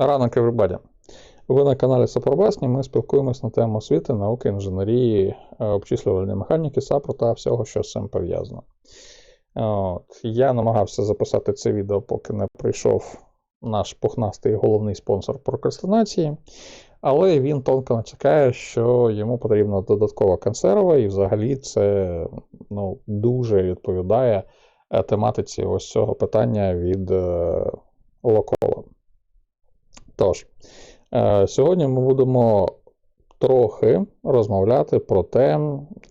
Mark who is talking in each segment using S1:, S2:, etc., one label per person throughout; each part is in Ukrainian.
S1: Ранок, everybody. Ви на каналі Сапробасні. Ми спілкуємось на тему освіти, науки, інженерії, е, обчислювальної механіки, САПРу та всього, що з цим пов'язано. От. Я намагався записати це відео, поки не прийшов наш пухнастий головний спонсор прокрастинації, але він тонко натякає, що йому потрібна додаткова консерва, і взагалі це ну, дуже відповідає е, тематиці ось цього питання від е, Локола. Тож, е, сьогодні ми будемо трохи розмовляти про те,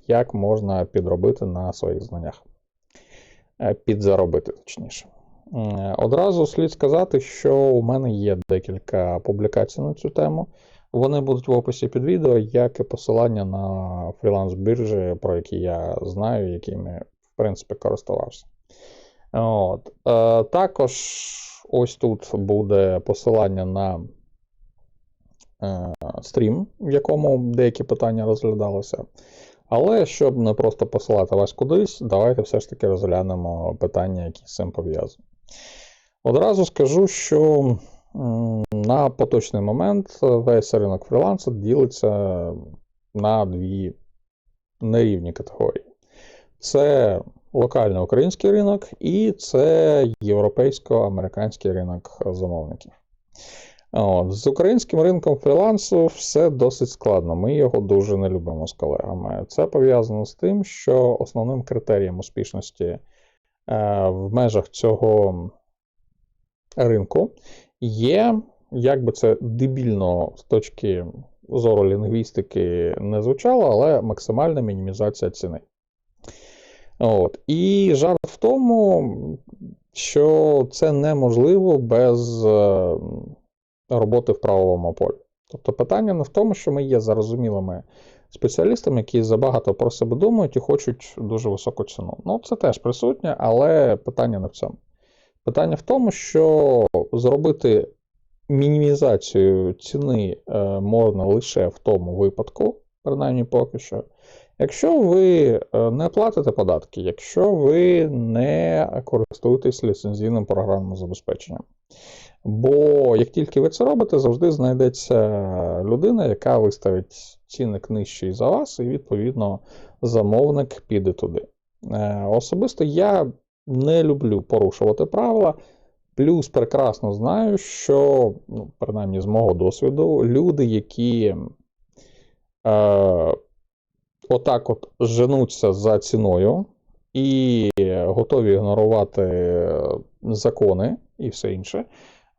S1: як можна підробити на своїх знаннях. Е, Підзаробити, точніше. Одразу слід сказати, що у мене є декілька публікацій на цю тему. Вони будуть в описі під відео, як і посилання на фріланс-біржі, про які я знаю, якими, в принципі, користувався. От. Е, також ось тут буде посилання на е, стрім, в якому деякі питання розглядалися. Але щоб не просто посилати вас кудись, давайте все ж таки розглянемо питання, які з цим пов'язані. Одразу скажу, що на поточний момент весь ринок фрілансу ділиться на дві нерівні категорії. Це локальний український ринок і це європейсько-американський ринок замовників. От. З українським ринком фрілансу все досить складно. Ми його дуже не любимо з колегами. Це пов'язано з тим, що основним критерієм успішності е, в межах цього ринку є, як би це дебільно з точки зору лінгвістики не звучало, але максимальна мінімізація ціни. От. І жарт в тому, що це неможливо без е, роботи в правовому полі. Тобто питання не в тому, що ми є зарозумілими спеціалістами, які забагато про себе думають і хочуть дуже високу ціну. Ну, це теж присутнє, але питання не в цьому. Питання в тому, що зробити мінімізацію ціни е, можна лише в тому випадку, принаймні поки що, якщо ви е, не платите податки, якщо ви не користуєтесь ліцензійним програмним забезпеченням. Бо як тільки ви це робите, завжди знайдеться людина, яка виставить цінник нижчий за вас, і, відповідно, замовник піде туди. Е, Особисто я не люблю порушувати правила. Плюс прекрасно знаю, що, ну, принаймні з мого досвіду, люди, які е, отак от женуться за ціною і готові ігнорувати закони і все інше,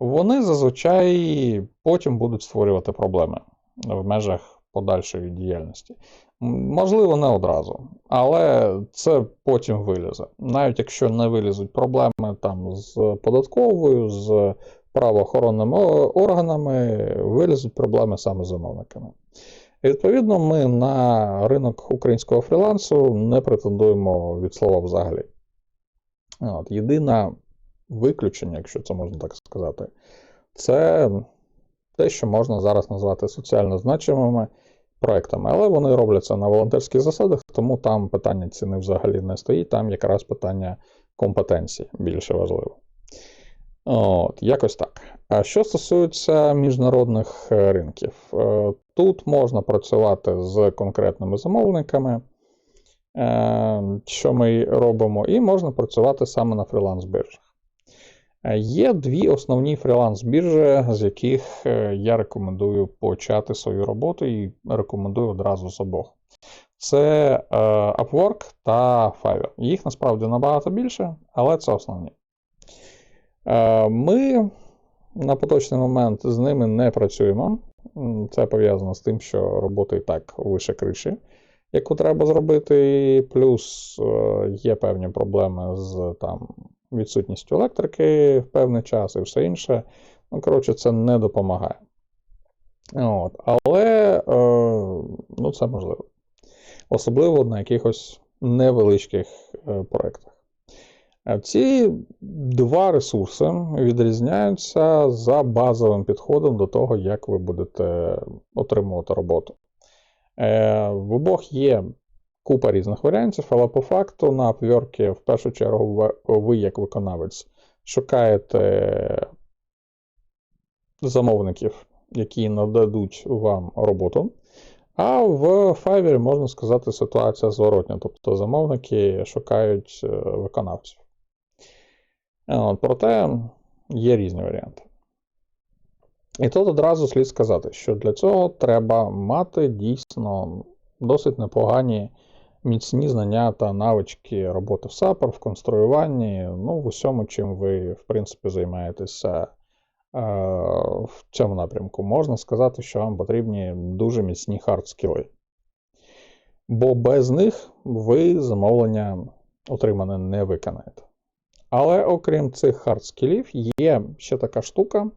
S1: вони зазвичай потім будуть створювати проблеми в межах подальшої діяльності. Можливо, не одразу, але це потім вилізе. Навіть якщо не вилізуть проблеми там з податковою, з правоохоронними органами, вилізуть проблеми саме з замовниками. Відповідно, ми на ринок українського фрілансу не претендуємо від слова взагалі. От, єдине виключення, якщо це можна так сказати, це те, що можна зараз назвати соціально значимими проектами. Але вони робляться на волонтерських засадах, тому там питання ціни взагалі не стоїть, там якраз питання компетенції більше важливо. От, якось так. А що стосується міжнародних е, ринків, Е, тут можна працювати з конкретними замовниками, е, що ми робимо, і можна працювати саме на фріланс-біржах. Е, Є дві основні фріланс-біржі, з яких е, я рекомендую почати свою роботу і рекомендую одразу з обох. Це Upwork та Fiverr. Їх насправді набагато більше, але це основні. Ми на поточний момент з ними не працюємо. Це пов'язано з тим, що робота і так вище криші, яку треба зробити. Плюс е, є певні проблеми з там, відсутністю електрики в певний час і все інше. Ну, коротше, це не допомагає. От. Але е, ну, це можливо. Особливо на якихось невеличких е, проєктах. Ці два ресурси відрізняються за базовим підходом до того, як ви будете отримувати роботу. Е, В обох є купа різних варіантів, але по факту на Upwork в першу чергу ви- ви, як виконавець, шукаєте замовників, які нададуть вам роботу. А в Fiverr, можна сказати, ситуація зворотня. Тобто замовники шукають е, виконавців. От, проте є різні варіанти. І тут одразу слід сказати, що для цього треба мати дійсно досить непогані міцні знання та навички роботи в SAP, в конструюванні, ну, в усьому, чим ви, в принципі, займаєтеся е, в цьому напрямку. Можна сказати, що вам потрібні дуже міцні хард-скіли. Бо без них ви замовлення отримане не виконаєте. Але окрім цих хард-скілів, є ще така штука,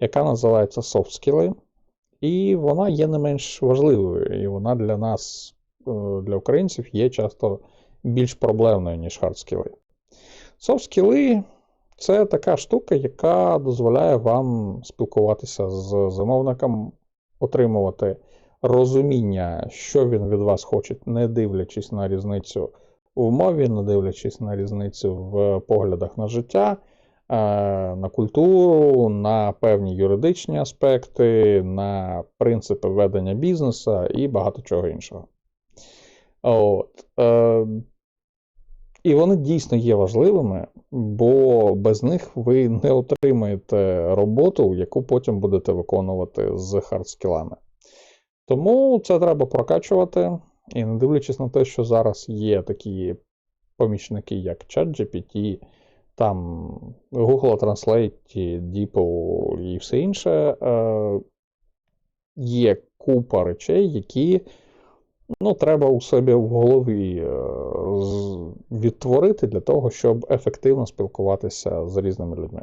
S1: яка називається софт-скіли. І вона є не менш важливою, і вона для нас, е, для українців, є часто більш проблемною, ніж хардскіли. Софт-скіли це така штука, яка дозволяє вам спілкуватися з замовником, отримувати розуміння, що він від вас хоче, не дивлячись на різницю в мові, не дивлячись на різницю в поглядах на життя, е, на культуру, на певні юридичні аспекти, на принципи ведення бізнесу і багато чого іншого. От. Е, І вони дійсно є важливими, бо без них ви не отримаєте роботу, яку потім будете виконувати з хардскілами. Тому це треба прокачувати. І не дивлячись на те, що зараз є такі помічники, як ChatGPT, там Google Translate, DeepL і все інше, е, є купа речей, які ну, треба у себе в голові е, відтворити для того, щоб ефективно спілкуватися з різними людьми.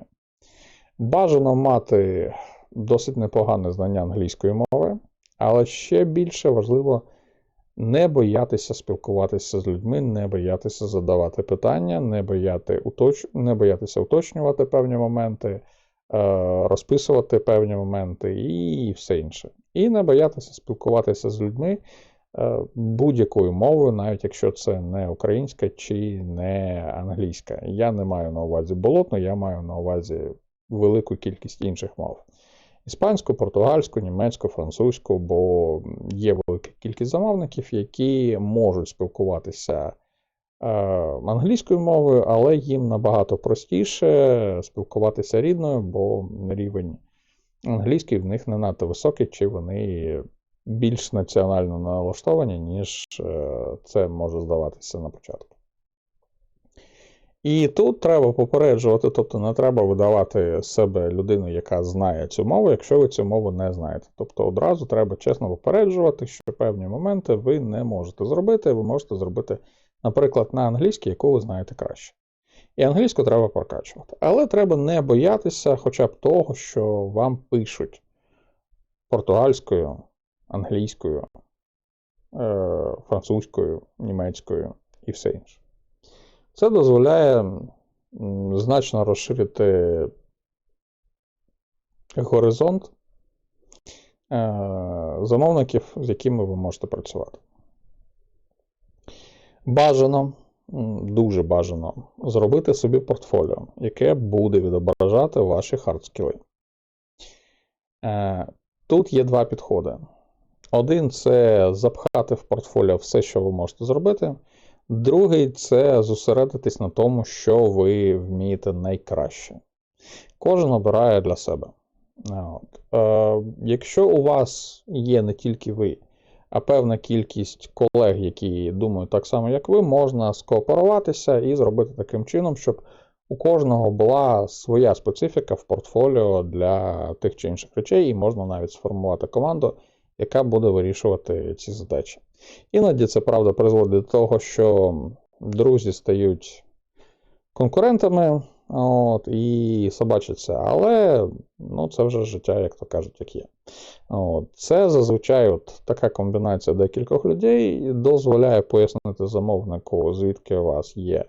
S1: Бажано мати досить непогане знання англійської мови, але ще більше важливо не боятися спілкуватися з людьми, не боятися задавати питання, не, бояти уточ... не боятися уточнювати певні моменти, е, розписувати певні моменти і все інше. І не боятися спілкуватися з людьми е, будь-якою мовою, навіть якщо це не українська чи не англійська. Я не маю на увазі болотну, я маю на увазі велику кількість інших мов. Іспанську, португальську, німецьку, французьку, бо є велика кількість замовників, які можуть спілкуватися е, англійською мовою, але їм набагато простіше спілкуватися рідною, бо рівень англійський в них не надто високий, чи вони більш національно налаштовані, ніж е, це може здаватися на початку. І тут треба попереджувати, тобто не треба видавати себе людину, яка знає цю мову, якщо ви цю мову не знаєте. Тобто одразу треба чесно попереджувати, що певні моменти ви не можете зробити, ви можете зробити, наприклад, на англійській, яку ви знаєте краще. І англійську треба прокачувати. Але треба не боятися хоча б того, що вам пишуть португальською, англійською, е, французькою, німецькою і все інше. Це дозволяє значно розширити горизонт е, замовників, з якими ви можете працювати. Бажано, дуже бажано зробити собі портфоліо, яке буде відображати ваші хардскіли. Е, Тут є два підходи. Один це запхати в портфоліо все, що ви можете зробити. Другий це зосередитись на тому, що ви вмієте найкраще. Кожен обирає для себе. От. Е, якщо у вас є не тільки ви, а певна кількість колег, які думають так само, як ви, можна скооперуватися і зробити таким чином, щоб у кожного була своя специфіка в портфоліо для тих чи інших речей, і можна навіть сформувати команду, яка буде вирішувати ці задачі. Іноді це правда призводить до того, що друзі стають конкурентами от, і собачаться, але ну, це вже життя, як то кажуть, як є. От. Це зазвичай от така комбінація декількох людей дозволяє пояснити замовнику, звідки у вас є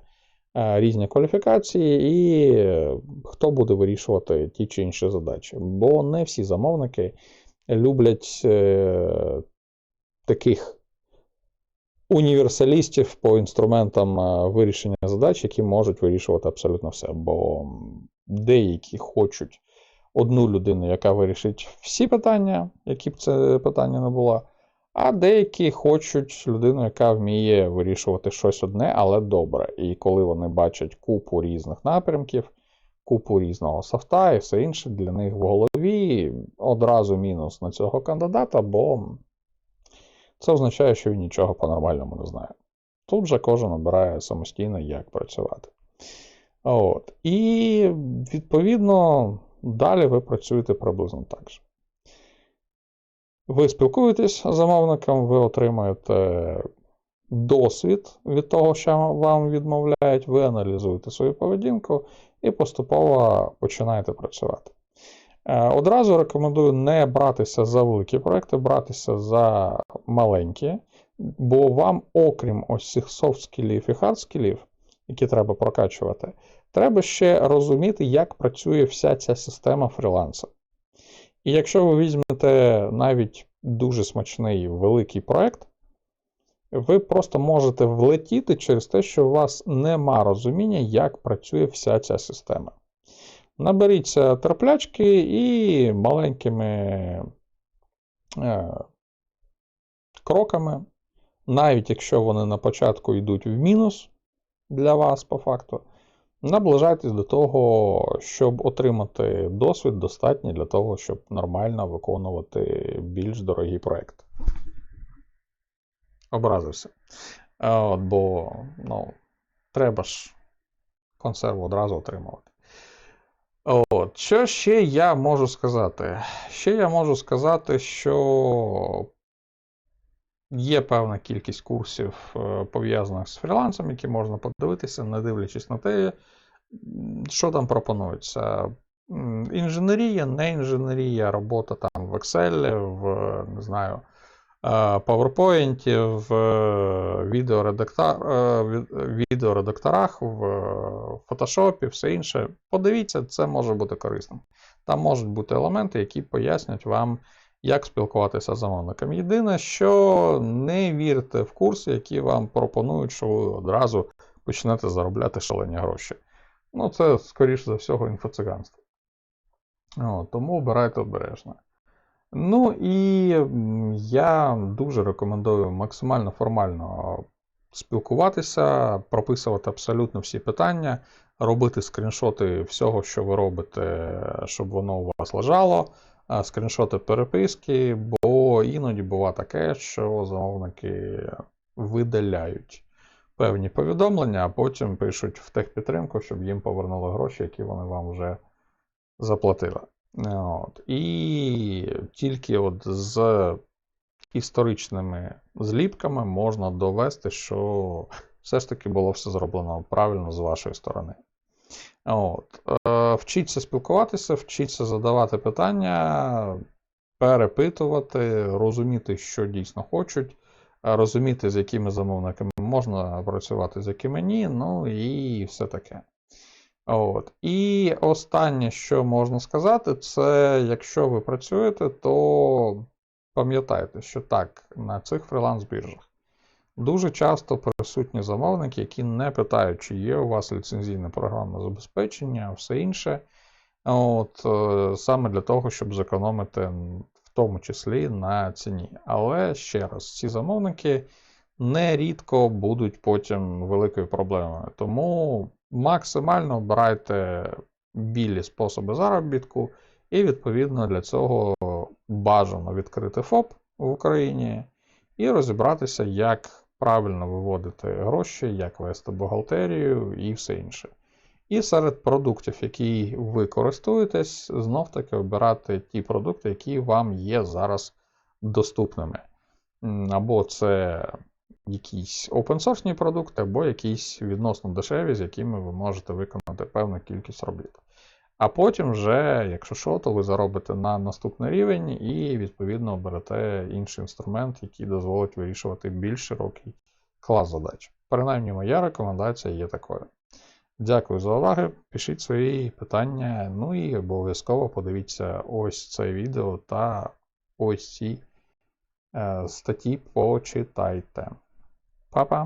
S1: е, різні кваліфікації, і хто буде вирішувати ті чи інші задачі. Бо не всі замовники люблять е, таких універсалістів по інструментам е, вирішення задач, які можуть вирішувати абсолютно все. Бо деякі хочуть одну людину, яка вирішить всі питання, які б це питання не було. А деякі хочуть людину, яка вміє вирішувати щось одне, але добре. І коли вони бачать купу різних напрямків, купу різного софта і все інше для них в голові одразу мінус на цього кандидата, бо це означає, що він нічого по-нормальному не знає. Тут же кожен обирає самостійно, як працювати. От. І, відповідно, далі ви працюєте приблизно так же. Ви спілкуєтесь з замовником, ви отримуєте досвід від того, що вам відмовляють, ви аналізуєте свою поведінку і поступово починаєте працювати. Е, Одразу рекомендую не братися за великі проекти, братися за маленькі, бо вам, окрім ось цих софт-скілів і хард-скілів, які треба прокачувати, треба ще розуміти, як працює вся ця система фріланса. І якщо ви візьмете навіть дуже смачний великий проект, ви просто можете влетіти через те, що у вас нема розуміння, як працює вся ця система. Наберіться терплячки і маленькими е, кроками, навіть якщо вони на початку йдуть в мінус для вас по факту, наближайтесь до того, щоб отримати досвід достатній для того, щоб нормально виконувати більш дорогі проекти. Образився. Е, От, бо ну, треба ж консерву одразу отримувати. От, що ще я можу сказати? Ще я можу сказати, що є певна кількість курсів, е, пов'язаних з фрілансом, які можна подивитися, не дивлячись на те, що там пропонується. Інженерія, не інженерія, робота там в Excel, в не знаю, PowerPoint, в е, відеоредактор, е, відеоредакторах, в е, Photoshop, все інше. Подивіться, це може бути корисним. Там можуть бути елементи, які пояснять вам, як спілкуватися з замовником. Єдине, що не вірте в курси, які вам пропонують, що ви одразу почнете заробляти шалені гроші. Ну, це, скоріш за всього, інфоциганство. Тому обирайте обережно. Ну і я дуже рекомендую максимально формально спілкуватися, прописувати абсолютно всі питання, робити скріншоти всього, що ви робите, щоб воно у вас лежало, скріншоти переписки, бо іноді буває таке, що замовники видаляють певні повідомлення, а потім пишуть в техпідтримку, щоб їм повернули гроші, які вони вам вже заплатили. От. І тільки от з історичними зліпками можна довести, що все ж таки було все зроблено правильно з вашої сторони. От. Е, Вчіться спілкуватися, вчіться задавати питання, перепитувати, розуміти, що дійсно хочуть, розуміти, з якими замовниками можна працювати, з якими ні, ну і все таке. От. І останнє, що можна сказати, це якщо ви працюєте, то пам'ятайте, що так, на цих фріланс-біржах дуже часто присутні замовники, які не питають, чи є у вас ліцензійне програмне забезпечення, все інше. От, е, Саме для того, щоб зекономити в тому числі на ціні. Але ще раз, ці замовники нерідко будуть потім великою проблемою. Тому максимально обирайте білі способи заробітку, і, відповідно, для цього бажано відкрити ФОП в Україні і розібратися, як правильно виводити гроші, як вести бухгалтерію і все інше. І серед продуктів, які ви користуєтесь, знов таки обирати ті продукти, які вам є зараз доступними. Або це якісь open-source продукти, або якісь відносно дешеві, з якими ви можете виконати певну кількість робіт. А потім, вже, якщо що, то ви заробите на наступний рівень і, відповідно, оберете інший інструмент, який дозволить вирішувати більш широкий клас задач. Принаймні, моя рекомендація є такою. Дякую за увагу. Пишіть свої питання. Ну і обов'язково подивіться ось це відео та ось ці е, статті почитайте. Па-па!